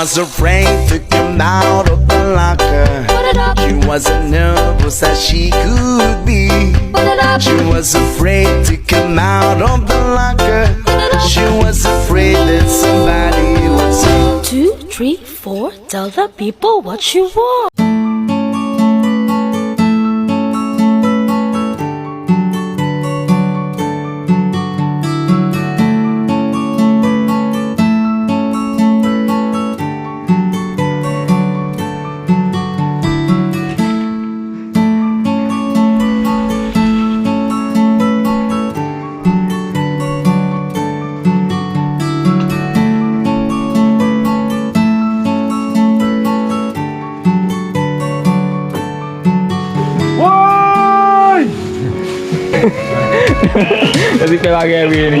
was afraid to come out of the locker. Put it up, She wasn't nervous as she could be. put She was afraid to come out of the locker. She was afraid that somebody would see. two, three, four. Tell the people what you want. Jadi pelagi ini.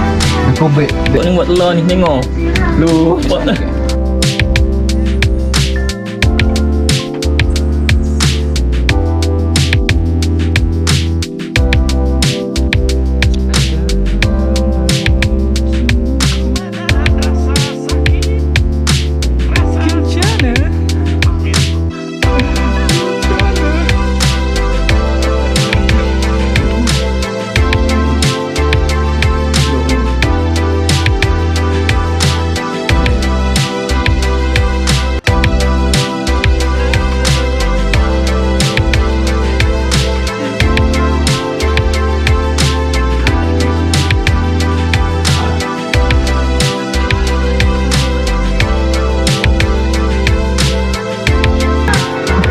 ยุดเวลาสุด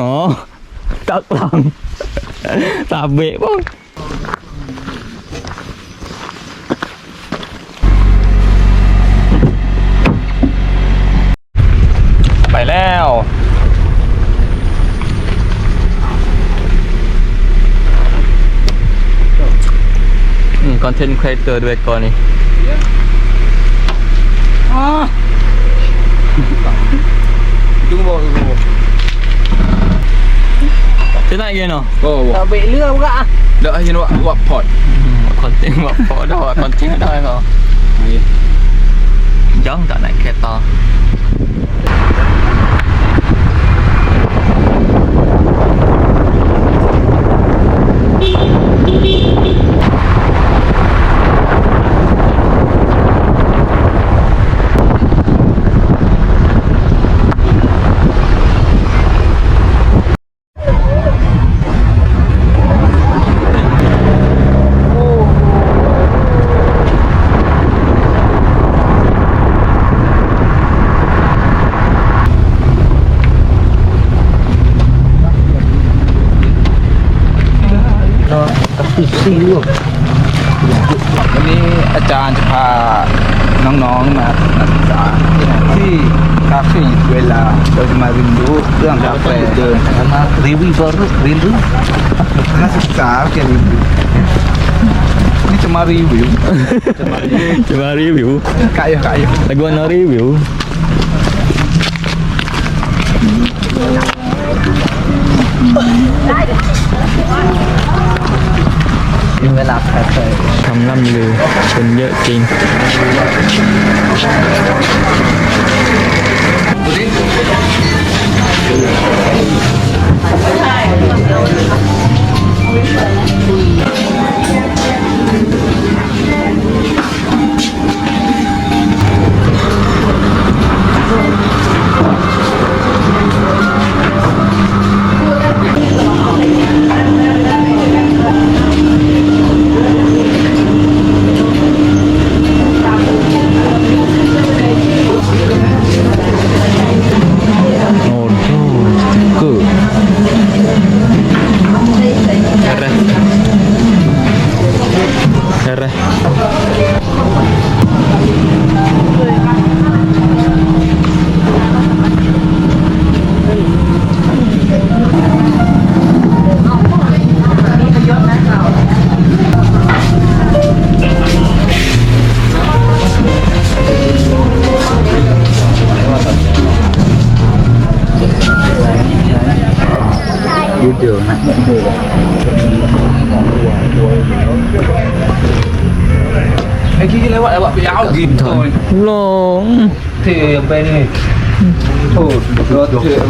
อ๋อตักหลังตาเบะบ้างไปแล้วคอนเทนต์ใครเอเอร์ด้วยก่อนนี่จุบอกอีกบอก ยังเนาะ Bawa, bawa. Tak baik lửa buka ah. Dah, you know what? Buat pot. คอนเทนต์แบบ พอได้คอนเทนต์ได้เหรอ Ha, ya. ย่องจากวันนี้อาจารย์จะพาน้องๆมานักศึกษาที่คาเฟ่เวลาเราจะมาเรียนรู้เรื่องกาแฟเดินมารีวิวเรียนรู้นักศึกษาจะรีวิวนี่จะมารีวิวจะมารีวิว Cuma review. กายกาย Lagu no มีเวลาคาเคยคำล่ำลือคนเยอะจริงโ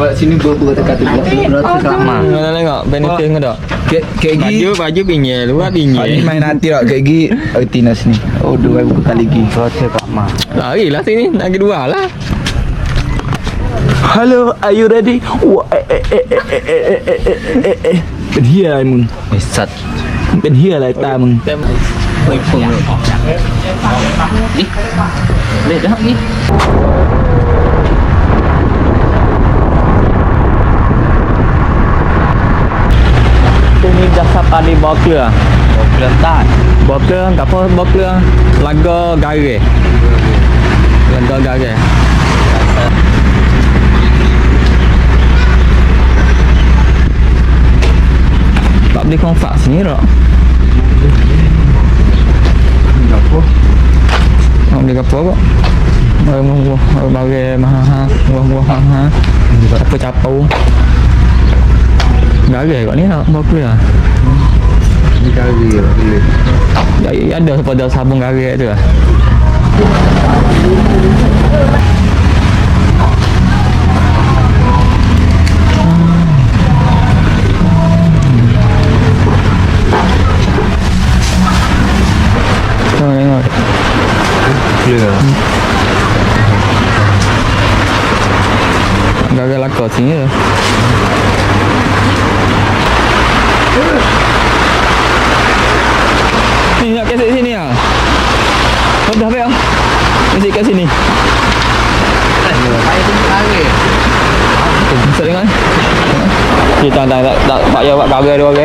Sebab sini berapa kata tu berapa lama nak tengok benefit ke tak kegi baju baju pinjam luar pinjam ini main nanti tak kegi retina sini oh dua buku kali lagi berapa lama lari lah sini lagi dua lah Hello, are you ready? Wah, eh, eh, eh, eh, eh, eh, eh, eh, eh, eh, eh, eh, But here I'm Sat But here lah kita mung Eh Boleh ni ป็นเฮียอะไรมึงไอ้สัตว์เป็นเฮียอะไรตามึง Tem เฮ้ยผมออกจากนี่เด็ดแล้วนี่ Ini jasa tadi bawa keluar. เครื่องใต้ Bawa keluar tak apa bawa keluar. Laga gare. Laga gare. Tak beli konfak sini tak? Nak beli apa kok? Mari munggu, mari mahal, munggu mahal. Apa capau? Garis kat ni nak buat kuih lah? Ini garis lah Ya ada pada sabun garis tu lah. આગળ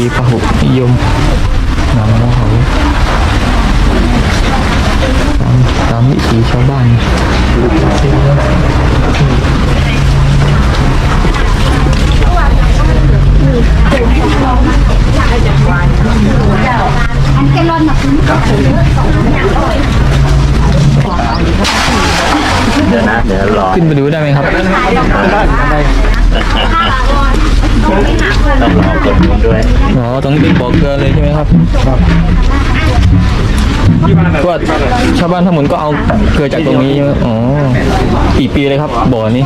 ปีพหุ ว่าชาวบ้านทั้งหมดก็เอาเกลือจากตรงนี้ใช่ไหมอ๋อกี่ปีเลยครับบ่อนี้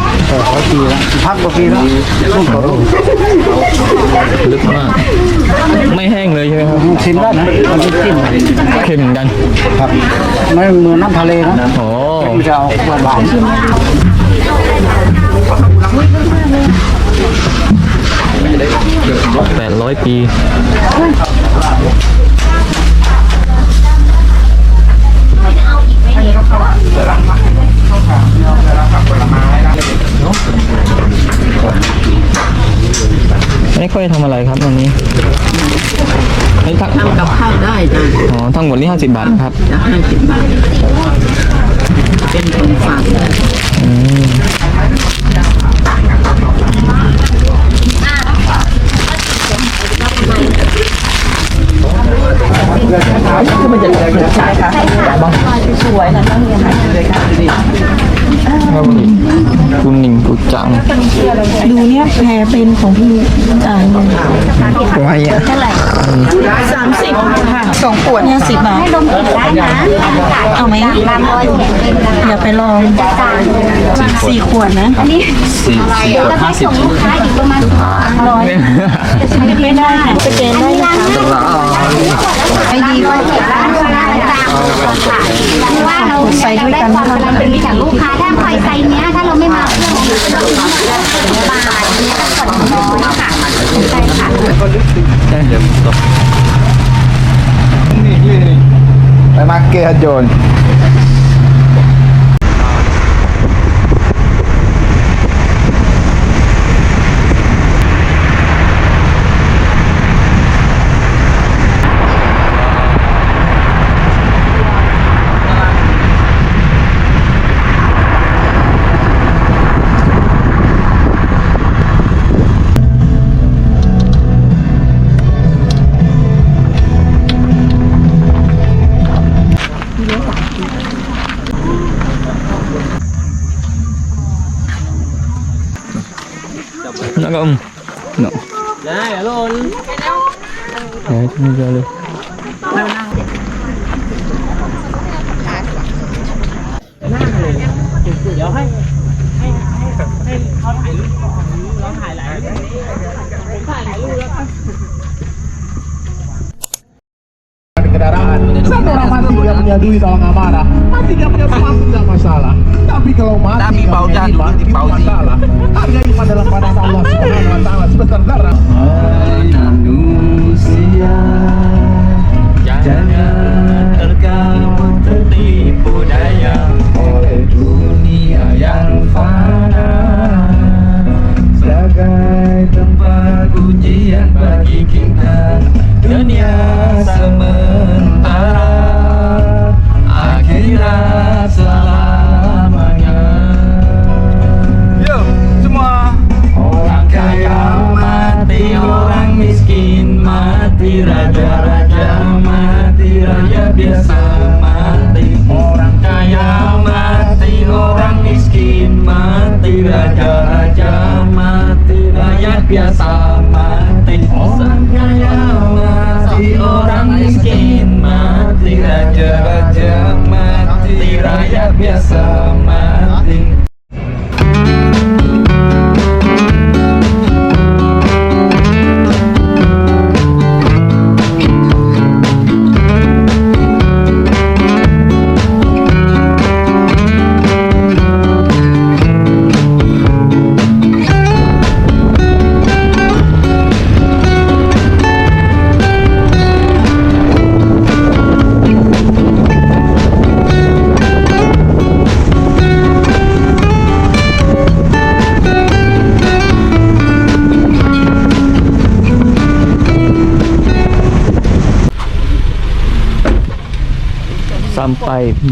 ปีละพักกว่าปีละลูกต่อลูกลึกมากไม่แห้งเลยใช่ไหมครับชิมได้นะมันไม่จิ้มเค็มเหมือนกันครับไม่เหมือนน้ำทะเลนะอ๋อมันจะเอาหวาน แปดร้อยปีไม่ค่อยทำอะไรครับตรงนี้นี่ทั้งทำกับข้าวได้นะอ๋อทั้งหมดนี่ห้าสิบบาทครับจะห้าสิบบาท เป็นของฝาก ได้ คุณหนิงกุจัง ดูเนี่ยแพรเป็นของพี่จ่ายเลยไว้อะสามสิบค่ะสองขวดเนี่ยสิบบาทให้ลงถึงได้นะเอาไหมตามรอยเสียงเป็นนะอย่าไปลองจะจ่ายสี่ขวดนะอันนี้แล้วไปส่งลูกค้าอีกประมาณสองร้อยไม่ได้ค่ะสแกนได้นะคะไม่ดีก็เสียร้านร้านตามของขายเพราะว่าเราเราได้ความการันตีจากลูกค้าถ้าไฟไซส์เนี้ยถ้าเราไม่มาเครื่องเราจะบาทอันนี้ก็ส่วนน้อยค่ะใช่ค่ะไปมาเกยโจน แล้วก็อืมเนาะได้ลนเดี๋ยวจะมีเยอ punya duit kalau nggak marah, mati dia punya sepatu nggak masalah. Tapi kalau mati Tapi nggak bau punya iman, itu bau sih. masalah. Harga iman dalam pandangan Allah Subhanahu Wa Taala sebentar darah. manusia jangan terkamu tertipu daya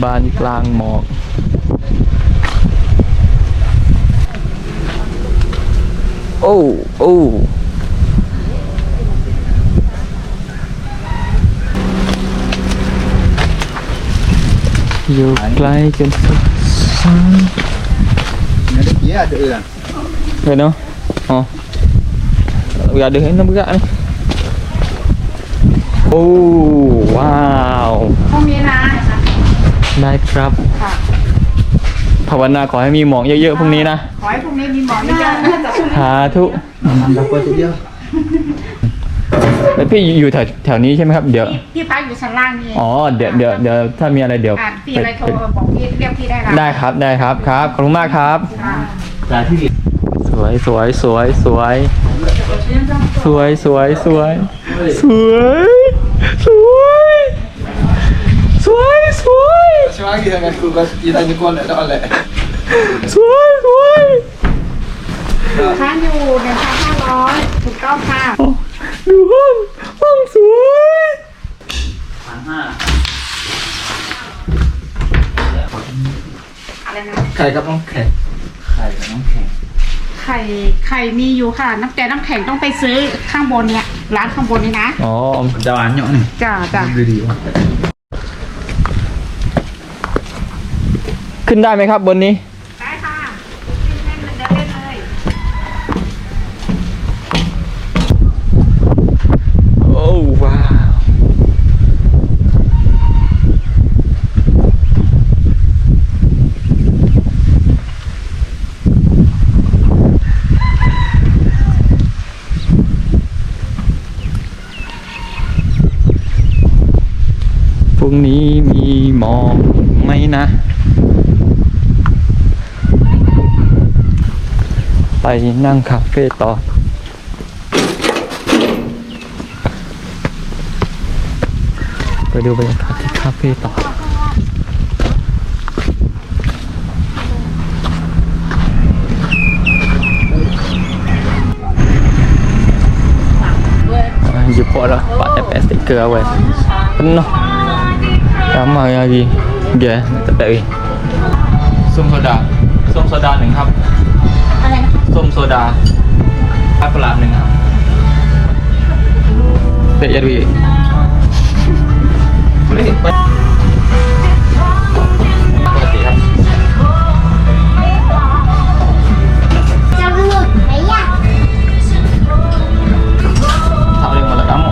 บานกลางหมอกโอ้โอ้อยู่ไกลกันสักสั้นเนี่ยเดี๋ยวเดือนเห็นเนาะอ๋อ gà được hết nó gà này ô oh. ได้ครับภาวนาขอให้มีหมองเยอะๆพรุ่งนี้นะ ขอให้พรุ่งนี้มีหมอนเยอะๆสาธุเราเปิดตัเดียวแล้วพี่อยู่แถวแนี้ใช่ไหมครับ เดี๋ยว พี่พักอยู่ชั้นล่างนี่อ๋อ เดี๋ยวเดี๋ยวเดี๋ยวถ้ามีอะไรเดี๋ยวพี่อะไรโทรบอกพี่เรียกพี่ได้ครับได้ครับ ได้ครับ ครับ ขอบคุณมากครับสวยสวยสวยสวย สวยสวยสวย สวย Macam lagi dengan aku Bas dia tanya kau nak tak oleh. สวยสวยค้างอยู่หนึ่งพันห้าร้อยถูกต้องค่ะดูห้องห้องสวยอะไรนะ Kai kat น้องแข็งไข่กับน้องแข็งไข่ไข่มีอยู่ค่ะ น้ำแต่น้ำแข็งต้องไปซื้อข้างบนเนี่ย ร้านข้างบนนี่นะอ๋อ Dah banyak ni. จ้าจ้า Beli. ขึ้นได้ไหมครับบนนี้ ได้ค่ะเล่นมันเดินเล่นเลยโอ้ว้าวพรุ่งนี้มีหมอกไหมนะ ไปนั่งคาเฟ่ต่อ ไปดูบรรยากาศที่คาเฟ่ต่อยู่พอแล้วปะแต่แปะสติกเกอร์ไว้เป็นเนาะทำมาอย่างดีเดี๋ยวจะไปส้มโซดาส้มโซดาหนึ่งครับ มโซดาพัดประหลาดหนึ่งครับเตะยาดุย Boleh. ปกติครับจะหลุดไหมอะ Tak boleh malah kamu.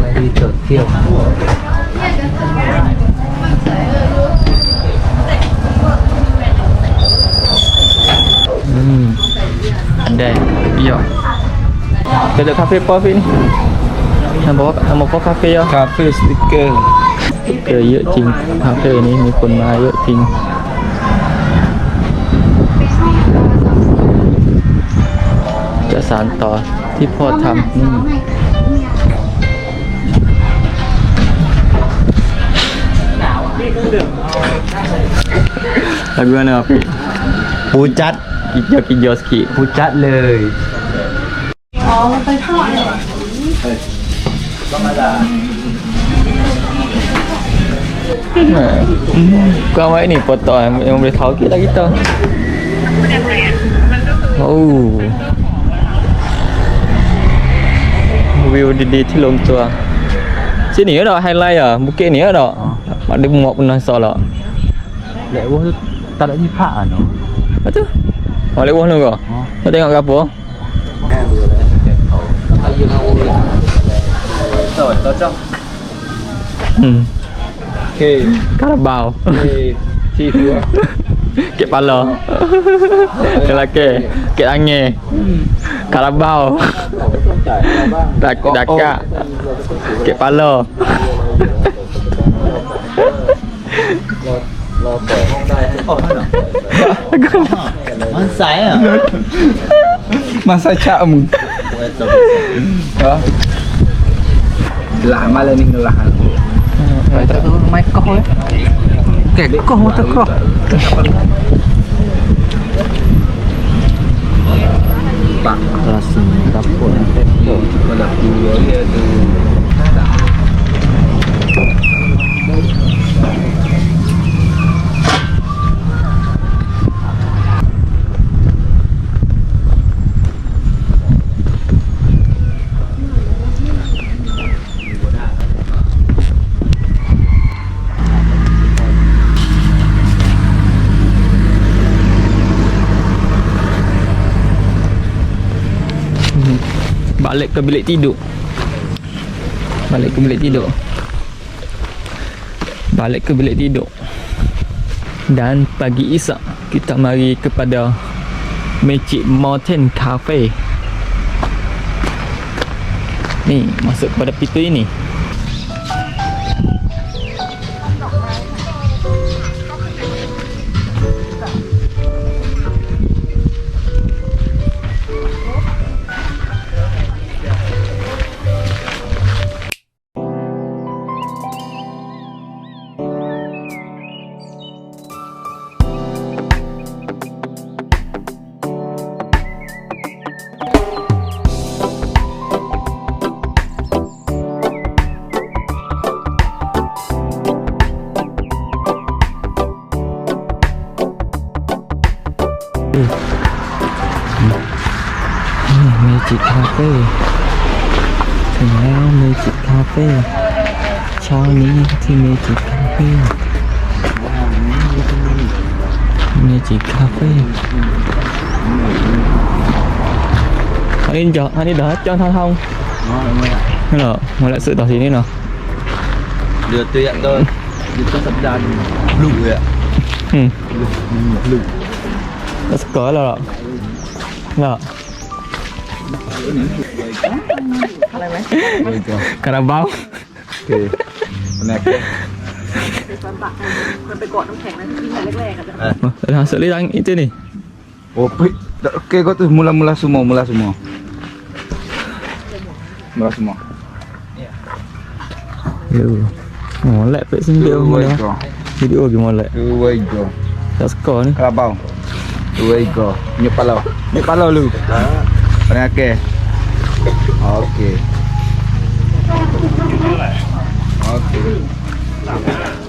Mari Tokyo. Hmm. Kedai. Ya. Kedai kafe apa ni? Nak bawa nak bawa kafe ya. Kafe stiker. Stiker ya jing. Kafe ni ni pun mah ya jing. จะสานต่อที่พ่อทำนี่แล้วก็เนี่ยปูจัด กินโยกินโยสกิพูดจัดเลย อ๋อไป็นท่อเนี่ยเหรอธรรมดากว้าไว้นี่ปวดต่อยังไม่เท้ากี่ตะกี้ต่อโอ้วิวดีๆที่ลงตัวชิ้นนี้เหรอไฮไลท์เหรอบุกเก้นี้เหรอมาดึงหมวกมันนอนซอเหอเดี๋ยวว่าตัดที่ผ้าเนาะอะจ้ะ Oh, lewah ni ke? Oh. Kau tengok ke apa? Hmm. Karabau. Cifu Kek pala. Kelake Kek. Angin. Karabau. Dakak. Kek pala. Lotok Masaya. Masa chaam. Ha? Lah malah ni nulahan. Mai kahoy. Kek kahoy tak kahoy. Balik ke bilik tidur? Balik ke bilik tidur? Balik ke bilik tidur. Dan pagi isak kita mari kepada Magic Mountain Cafe. Ni masuk kepada pintu ini จิกคาเฟ่เมจิกคาเฟ่อันนี้ cho anh đi đỡ cho thao thông Thế là mà lại sự tỏ gì nữa เดือดเตียเดินยึดต้น สัปดาห์ลูกเลยอะ ừ nó sẽ cỡ là rồi là Carabao โอเคแนกเก็ต Dah hasil yang itu ni. โอ้ปิโอเคก็ตุ mula mula semua mula semua mula semua Yo. Molek pek sini dia dua molek. ekor Video lagi molek. dua ekor Tak skor ni. Kelabau Dua ekor Nyuk palau Nyuk palau lu Orang akeh Okey Okey Puta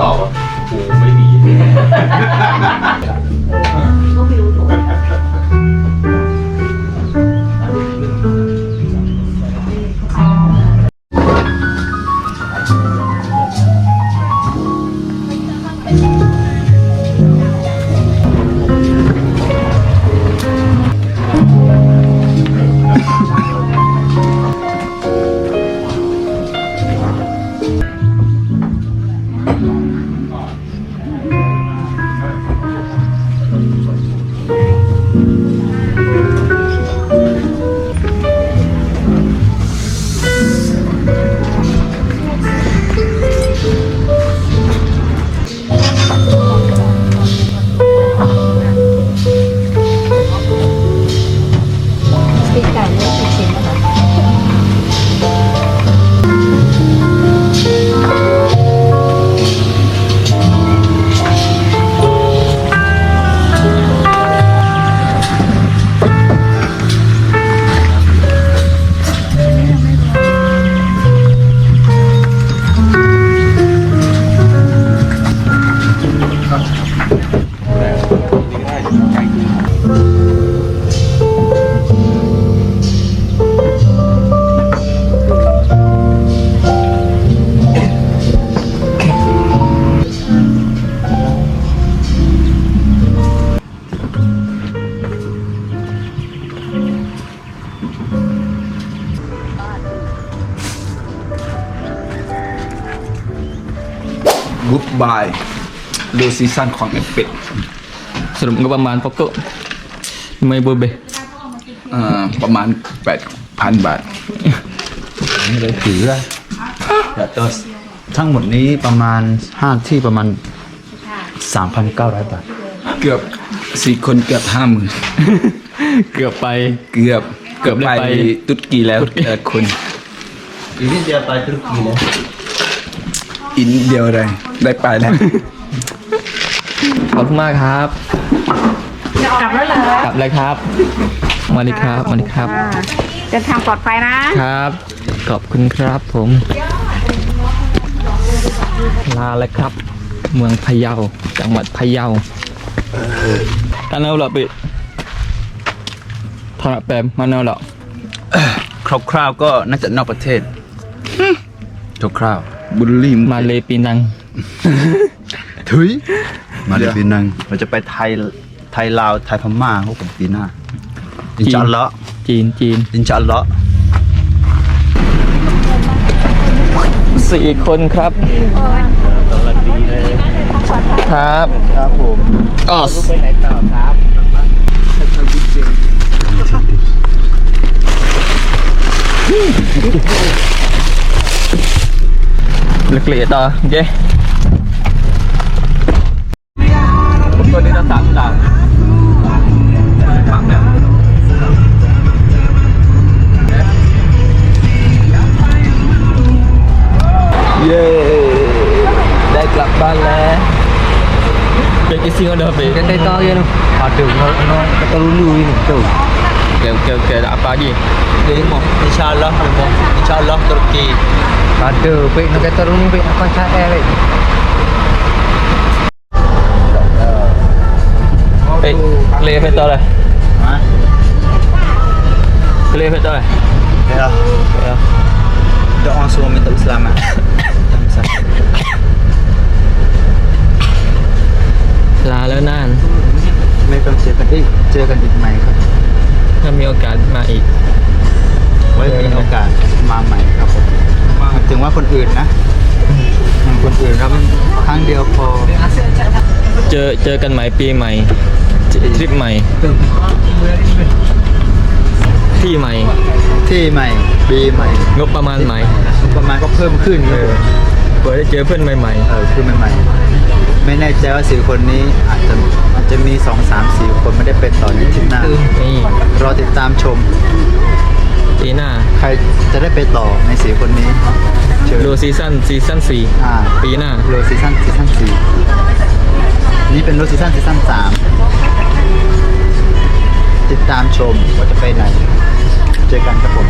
ตอบว่ากูไม่มี Goodbye ดูซีซั่นของเอฟเป็ด Serum ke paman pokok. Mai bobe. เอ่อประมาณ 8,000 บาทไม่ได้ถือเลยแต่ตัวทั้งหมดนี้ประมาณห้าที่ประมาณ 3,900 บาท เกือบสี่คนเกือบห้าหมื่นเกือบไปเกือบเกือบเกือบได้ไปไปตุรกีแล้วแต่ละคนอีกนิดเดียวไปตุรกีแล้ว อินเดียวเลย ได้ไปแล้ว ขอบคุณมากครับ กลับแล้วเหรอกลับเลยครับมาดีครับมาดีครับอ่าเดินทางปลอดภัยนะครับ ขอบคุณครับผม ลาแล้วครับ เมืองพะเยา จังหวัดพะเยากันเอาเหรอปิทอดแปมมันเอาเหรอคร่าวๆก็น่าจะนอกประเทศคร่าวๆ บุลลี่มาเลปีนัง ถุยมาเลปีนังเราจะไปไทยไทยลาวไทยพม่าพวกผมปีหน้าอินชาอัลลอฮ์จีนจีนอินชาอัลลอฮ์สี่คนครับ ครับครับผมออสเล็กๆต่อเย้ตั วนี้จะสามสามเย้ได้กลับบ้านแล้วเป็นกี่สิ่ง ada habis kan dah tahu ya tu ada no kata lulu ini tu okey okey okey ada apa lagi Tengok InsyaAllah tengok InsyaAllah Turki ada baik nak kata lulu baik nak kontak eh baik Eh, clear kereta dah. Ha? Clear kereta dah. Ya Ya. Doa semua minta selamat Selamat ลาแล้วนั่น ถ้ามีโอกาสมาอีก ไว้มีโอกาสมาใหม่ครับผมถึงว่าคนอื่นนะคนอื่นครับครั้งเดียวพอเจอเจอกันใหม่ปีใหม่ททริปใหม่ ที่ใหม่ ที่ใหม่ ปีใหม่ งบประมาณใหม่ประมาณก็เพิ่มขึ้นเออเปิดได้เจอเพื่อนใหม่เออขึ้นใหม่ๆไม่แน่ใจว่าสี่คนนี้อาจจะอา จจะมีสองสามสี่คนไม่ได้เป็นต่อในทริปหน้าๆนี่รอติดตามชม ปีหน้า ใครจะได้ไปต่อในสี่คนนี้เชิญ ดูซีซั่นซีซั่นสี่อ่า ปีหน้า โลซีซั่นซีซั่นสี่นี่เป็นโลซีซั่นซีซั่นสามติดตามชมว่าจะไปไหน เจอกันครับผม